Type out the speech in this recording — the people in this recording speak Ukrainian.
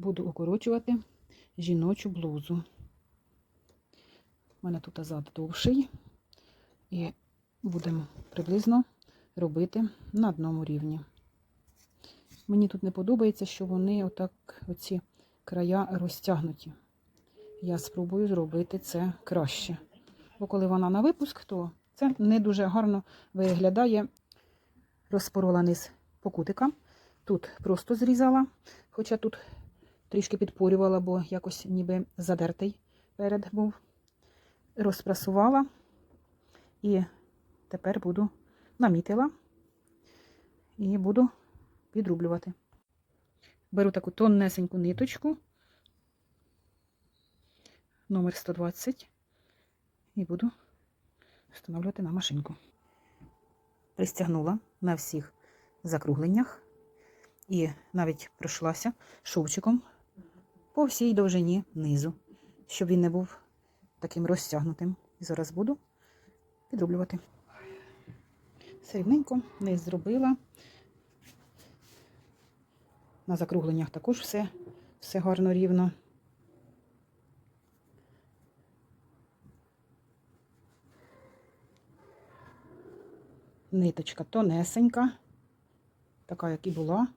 буду укорочувати жіночу блузу. У мене тут зад довший, і будемо приблизно робити на одному рівні. Мені тут не подобається, що вони отак, оці края розтягнуті. Я спробую зробити це краще. Бо коли вона на випуск, то це не дуже гарно виглядає. Розпорола низ по кутикам. Тут просто зрізала, хоча тут трішки підпорювала, бо якось ніби задертий перед був. Розпрасувала і тепер буду намітила і буду підрублювати. Беру таку тоннесеньку ниточку, номер 120, і буду встановлювати на машинку. Пристягнула на всіх закругленнях і навіть пройшлася шовчиком по всій довжині низу, щоб він не був таким розтягнутим. І зараз буду підрублювати. Все рівненько не зробила. На закругленнях також все, все гарно рівно. Ниточка тонесенька, така, як і була.